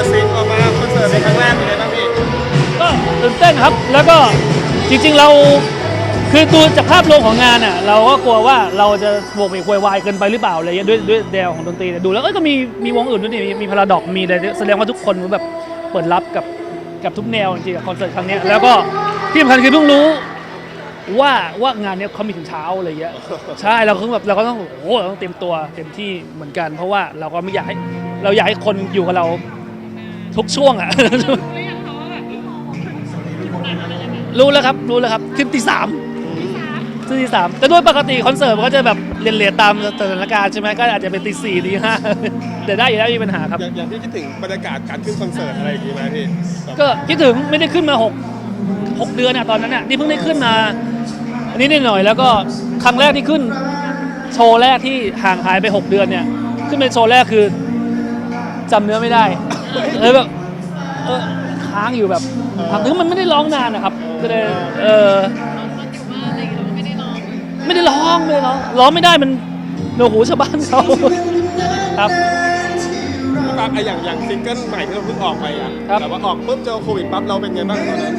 ร์ตซิงออกมาคอนเสิร์ตในครั้งแรกเป็นไงบ้างพี่ก็ตื่นเต้นครับ แล้วก็จริงๆเราคือดูจากภาพรวมของงานอะเราก็กลัวว่าเราจะโวกเวกโวยวายเกินไปหรือเปล่าอะไรเงี้ยด้วยด้วยแนวของดนตรีเนี่ยดูแล้วเอ้ยก็มีมีวงอื่นด้วยนี่มีมีพาราดอกมีอะไรแสดงว่าทุกคนแบบเปิดรับกับกับทุกแนวจริงๆกับคอนเสิร์ตครั้งเนี้ยแล้วก็ที่สำคัญคือเพิ่งรู้ว่าว่างานเนี้ยเขามีถึงเช้าอะไรเงี้ยใช่เราก็แบบเราก็ต้องโอ้โหเราต้องเตรียมตัวเต็มที่เหมือนกัน เพราะว่าเราก็ไม่อยากให้เราอยากให้คนอยู่กับเรา ทุกช่วงอะ รู้แล้วครับรู้แล้วครับขึ้นตีสามขึ้นตีสามแต่ด้วยปกติคอนเสิร์ตมันก็จะแบบเรียนๆตามสถานการณ์ใช่ไหมก็อาจจะเป็นตีสี่ตีห้าแต่ได้อยู่แล้วไม่มีปัญหาครับ อย่างอย่างที่คิดถึงบรรยากาศการขึ้นคอนเสิร์ตอะไรอย่างงี้ไหมพี่แบบก็คิดถึงไม่ได้ขึ้นมาหกหกเดือนอะตอนนั้นอะนี่เพิ่งได้ขึ้นมาอันนี้นิดหน่อยแล้วก็ครั้งแรกที่ขึ้น โชว์แรกที่ห่างหายไป 6 เดือนเนี่ย ขึ้นเป็นโชว์แรกคือจำเนื้อไม่ได้ เลยแบบเออค้างอยู่แบบทำถึงมันไม่ได้ร้องนานนะครับก็เลยเออไม่ได้ร้องไม่ได้ร้องร้องไม่ได้มันโนหูชาวบ้านเขาครับปั๊บไอะอย่างอย่างซิงเกิลใหม่ที่เราเพิ่งออกไปอะครับแต่ว่าออกปุ๊บเจอโควิดปั๊บเราเป็นไงบ้างตอนนั้น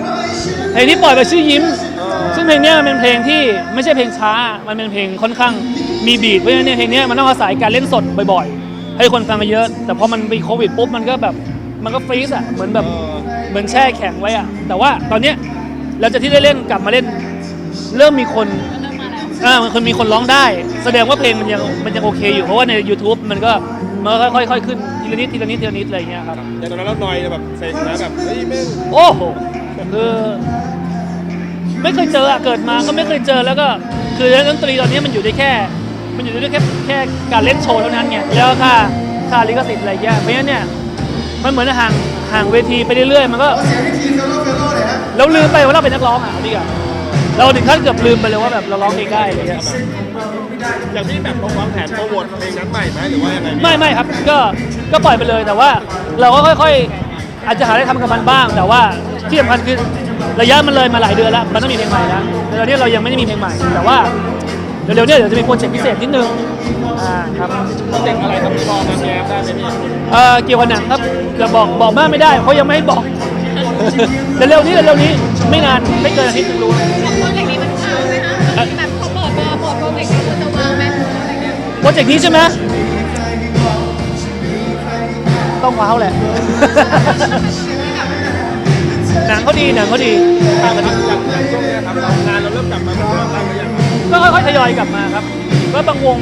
เพลงที่ปล่อยไปชื่อยิ้มเออซึ่งเพลงเนี้ยมันเป็นเพลงที่ไม่ใช่เพลงช้า มันเป็นเพลงค่อนข้างมีบีทเพราะฉะนั้นเนี่ยเพลงเนี้ยมันต้องอาศัยการเล่นสดบ่อยๆ ให้คนฟังเยอะ แต่พอมันมีโควิดปุ๊บมันก็แบบ มันก็ฟรีซอะเหมือนแบบเออเหมือนแช่แข็งไว้อะแต่ว่าตอนเนี้ยเราจะที่ได้เล่นกลับมาเล่น เริ่มมีคนอ่ามันคนมีคนร้องได้ แสดงว่าเพลงมันยังมันยังโอเคอยู่เพราะว่าใน YouTube มันก็มันก็ค่อยๆขึ้นทีละนิดทีละนิดทีละนิดอะไรอย่างเงี้ยครับอย่างตอนนั้นเราหน่อยแบบเซ็งนะแบบเฮ้ยแม่งโอ้โหคือไม่เคยเจออะเกิดมาก็ไม่เคยเจอแล้วก็คือเล่นดนตรีตอนนี้มันอยู่ได้แค่ มันอยู่ได้แค่แค่การเล่นโชว์เท่านั้นไงแล้วค่าค่าลิขสิทธิ์อะไรเงี้ยเพราะฉะนั้นเนี่ย มันเหมือนห่างห่างเวทีไปเรื่อยๆมันก็เราลืมไปว่าเราเป็นนักร้องอะพี่อะเราถึงขั้นเกือบลืมไปเลยว่าแบบเราร้องเพลงได้อะไรเงี้ยอย่างพี่แบบวางแผนโปรโมทเพลงนั้นใหม่ไหมหรือว่ายังไงพี่ไม่ไม่ครับก็ก็ปล่อยไปเลยแต่ว่าเราก็ค่อย ๆ อาจจะหาได้ทำกับมันบ้าง แต่ว่าที่สำคัญคือระยะมันเลยมาหลายเดือนแล้วมันต้องมีเพลงใหม่แล้วแต่ตอนนี้เรายังไม่ได้มีเพลงใหม่ แต่ว่าเร็วๆเนี้เดี๋ยวจะมีโปรเจกต์พิเศษนิดนึงอ่าครับโปรเจกต์อะไรครับพี่พอมาแง้ มได้ไหมพี่เอ่อเกี่ยวกับหนังครับจะบอกบอกมากไม่ได้เพราะยังไม่ให้บอกแต่เร็วนี้เร็วๆนี้ไม่นานไม่เกินอาทิตย์หนึงรู้ของโปรเจกต์นี้มันค้างไหมคะแบบเขาเปิดมาหมดโปรเจกต์นี้คุณจะวางไหมอะไรเงี้ยโปรเจกต์นี้ใช่ไหมต้องว้าวแหละ หนังเขาดีหนังเขาดีอะนะครับอย่างอย่างช่วงเนี้ยครับเรางานเราเริ่มกลับมาเหมือนเดิมบ้างหรือยังครับก็ค่อยๆทยอยกลับมาครับก็บางวง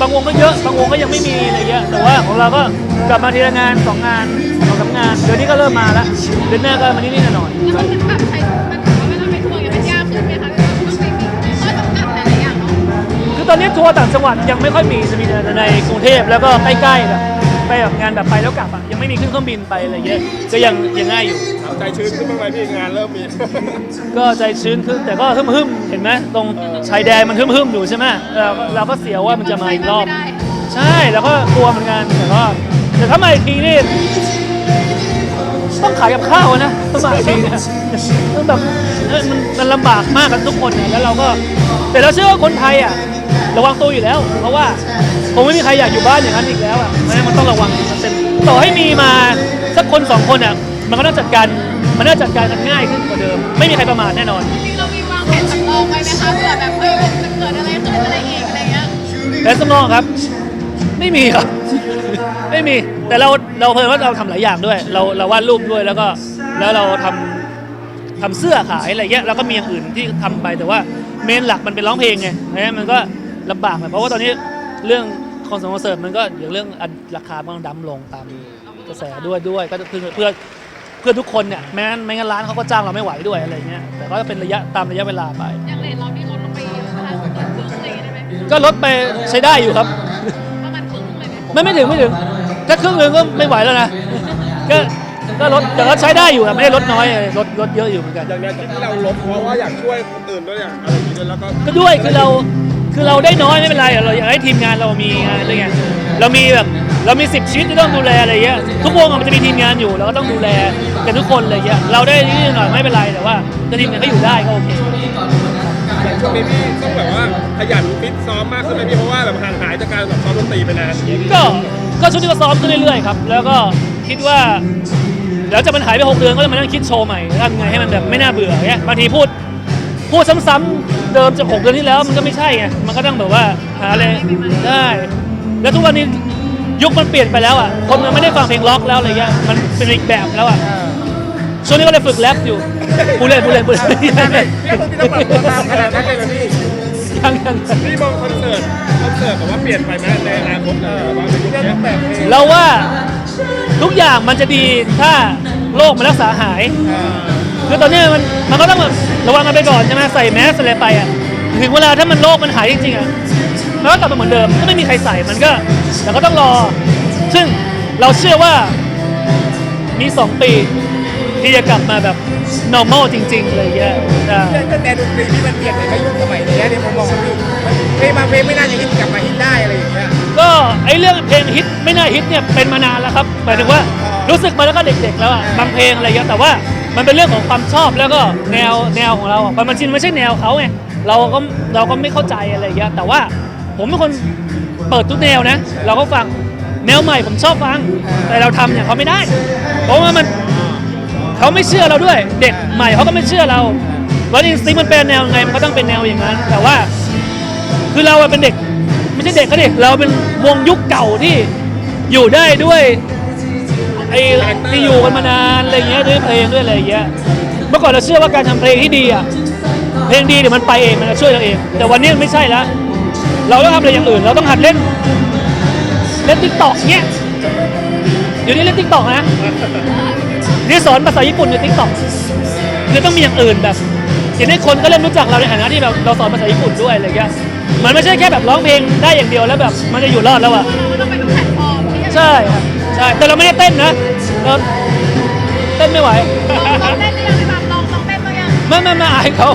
บางวงก็เยอะบางวงก็ยังไม่มีอะไรเงี้ยแต่ว่าของเราก็กลับมาทีละงานสองงานสองสามงานเดี๋ยวนี้ก็เริ่มมาแล้วเดือนหน้าก็มานิดๆหน่อยแล้วมันแบบใช้มันถือว่าเวลาไปทัวร์อย่างมันยากขึ้นไหมคะต้องไปมีข้อจำกัดหลายๆอย่างเนาะๆคือตอนนี้ทัวร์ต่างจังหวัดยังไม่ค่อยมีจะมีแต่ในกรุงเทพแล้วก็ใกล้ๆแบบ ไปแบบงานแบบไปแล้วกลับอะยังไม่มีขึ้นเครื่องบินไปอะไรเงี้ยก็ยังยังง่ายอยู่ เอาใจชื้นขึ้นบ้างไหมพี่งานเริ่มมี ก็ใจชื้นขึ้นแต่ก็ฮึ่มๆเห็นไหมตรงชายแดนมันฮึ่มๆอยู่ใช่ไหมเราก็เราก็เสียวว่ามันจะมาอีกรอบไม่ได้ใช่แล้วก็กลัวเหมือนกันแต่ก็แต่ถ้ามาอีกทีนี่ต้องขายกับข้าวนะถ้ามาอีกทีเนี่ยต้องแบบเอ้ยมันมันลำบากมากกันทุกคนเนี่ยแล้วเราก็ แต่เราเชื่อว่าคนไทยอะระวังตัวอยู่แล้ว เพราะว่าคงไม่มีใครอยากอยู่บ้านอย่างนั้นอีกแล้วอะ เพราะฉะนั้นมันต้องระวังมันเต็มต่อให้มีมาสักคนสองคนอะมันก็ต้องจัดการมันน่าจัดการกันง่ายขึ้นกว่าเดิม ไม่มีใครประมาทแน่นอน จริงๆเรามีวางแผนสำรองไว้ไหมคะเผื่อแบบเฮ้ยมันเกิดอะไรขึ้นอะไรอีกอะไรเงี้ยและสำรองครับ ไม่มีครับ ไม่มีแต่เราเราเพิ่มว่าเราทำหลายอย่างด้วย เราเราวาดรูปด้วยแล้วก็แล้วเราทำทำเสื้อขายอะไรเงี้ยแล้วก็มีอย่างอื่นที่ทำไปแต่ว่าเมนหลักมันเป็นร้องเพลงไงนะมันก็ลำบากหน่อยเพราะว่าตอนนี้เรื่องค อนเสิร์ตคอนเสิร์ตมันก็อย่างเรื่องอันราคามันดั้มลงตามกระแสด้วยด้วยก็คือเพื่อเพื่อทุกคนเนี่ยแม้นไม่งั้นร้านเขาก็จ้างเราไม่ไหวด้วยอะไรเงี้ยแต่ก็จะเป็นระยะตามระยะเวลาไปอย่างเลนเรานี่ลดลงไปเยอะนะคะเกินครึ่งอะไรอย่างเงี้ยได้ไหมก็ลดไปใช้ได้อยู่ครับประมาณครึ่งเลยไหมไม่ไม่ถึงไม่ถึงถ้าครึ่งหนึงก็ไม่ไหวแล้วนะก็ก็ลดแต่ก็ใช้ได้อยู่นะไม่ได้ลดน้อยลดลดเยอะอยู่เหมือนกันอย่างเนี้ยที่เราลดเพราะว่าอยากช่วยคนอื่นด้วยอย่างอะไรอย่างนี้ด้วยแล้วก็ก็ด้วยคือเรา คือเราได้น้อยไม่เป็นไรเราอยากให้ทีมงานเรามีงานอะไรเงี้ยเรามีแบบเรามีสิบชีวิตที่ต้องดูแลอะไรเงี้ยทุกวงอะมันจะมีทีมงานอยู่เราก็ต้องดูแลกันทุกคนอะไรเงี้ยเราได้นิดหน่อยไม่เป็นไรแต่ว่าถ้าทีมงานเขาอยู่ได้ก็โอเคอย่างช่วงนี้พี่ต้องแบบว่าขยันฟิตซ้อมมากขึ้นไหมพี่เพราะว่าแบบห่างหายจากการแบบซ้อมดนตรีไปนานอย่างนี้ก็ก็ชุดที่ก็ซ้อมขึ้นเรื่อยๆครับแล้วก็คิดว่าเดี๋ยวจะมันหายไปหกเดือนก็จะมานั่งคิดโชว์ใหม่ทำไงให้มันแบบไม่น่าเบื่อเงี้ยบางทีพูด พูดซ้ำๆเดิมจากหกเดือนที่แล้วมันก็ไม่ใช่ไงมันก็ต้องแบบว่าหาอะไรได้ แล้วทุกวันนี้ยุคมันเปลี่ยนไปแล้วอะคนมันไม่ได้ฟังเพลงล็อกแล้วอะไรเงี้ยมันเป็นอีกแบบแล้วอะช่วงนี้ก็เลยฝึกแรปอยู่พูดเล่นพูดเล่นพูดเล่นพี่ต้องพี่ต้องปรับตัวตามขนาดนั้นเลยเหรอพี่ยังยังพี่มองคอนเสิร์ตคอนเสิร์ตแบบว่าเปลี่ยนไปไหมในอนาคตเออว่าในยุคนี้แบบเพลงเราว่าทุกอย่างมันจะดีถ้าโรคมันรักษาหาย คือตอนนี้มันมันก็ต้องแบบระวังกันไปก่อนใช่ไหมใส่แมสอะไรไปอะถึงเวลาถ้ามันโรคมันหายจริงๆอะมันก็กลับมาเหมือนเดิมก็ไม่มีใครใส่มันก็แต่ก็ต้องรอ ซึ่งเราเชื่อว่ามีสองปีที่จะกลับมาแบบ normal จริงๆเลยเงี้ยอ่าตั้งแต่ดนตรีที่มันเปลี่ยนไปในยุคสมัยนี้เนี่ยผมมองว่าพี่มันเพลงบางเพลงไม่น่าจะฮิตกลับมาฮิตได้อะไรอย่างเงี้ยก็ไอ้เรื่องเพลงฮิตไม่น่าฮิตเนี่ยเป็นมานานแล้วครับหมายถึงว่า รู้สึกมาแล้วก็เด็กๆแล้วอะบางเพลงอะไรเงี้ยแต่ว่ามันเป็นเรื่องของความชอบแล้วก็แนวแนวของเราอะมันชินไม่ใช่แนวเขาไงเราก็เราก็ไม่เข้าใจอะไรเงี้ยแต่ว่าผมเป็นคนเปิดทุกแนวนะ เราก็ฟังแนวใหม่ผมชอบฟัง แต่เราทำอย่างเขาไม่ได้ เพราะว่ามันเขาไม่เชื่อเราด้วย เด็กใหม่เขาก็ไม่เชื่อเราว่าจริงมันเป็นแนวไงมันก็ต้องเป็นแนวอย่างนั้น แต่ว่า คือเราอะเป็นเด็กไม่ใช่เด็กก็เด็กเราเป็นวงยุคเก่าที่อยู่ได้ด้วย ไอ้ที่อยู่กันมานานอะไรเงี้ยด้วยเพลงด้วยอะไรเงี้ยเมื่อก่อนเราเชื่อว่าการทำเพลงที่ดีอะเพลงดีเดี๋ยวมันไปเองมันจะช่วยเราเอง แต่วันนี้มันไม่ใช่แล้วเราต้องทำอะไรอย่างอื่น เราต้องหัดเล่นเล่นติ๊กต็อกเนี้ยเดี๋ยวนี้เล่นติ๊กต็อกนะนี่สอนภาษาญี่ปุ่นในติ๊กต็อกคือต้องมีอย่างอื่นแบบอย่างนี้คนก็เริ่มรู้จักเราในฐานะที่แบบเราสอนภาษาญี่ปุ่นด้วยอะไรเงี้ยมันไม่ใช่แค่แบบร้องเพลงได้อย่างเดียวแล้วแบบมันจะอยู่รอดแล้วอะต้องไปทุกแพลตฟอร์มที่จะ ใช่ครับ ใช่แต่เราไม่ได้เต้นนะเราเต้นไม่ไหว ลองลองเต้นหรือยังพี่ปั๊มลองลองเต้นหรือยัง ไม่ไม่ไม่อายเขา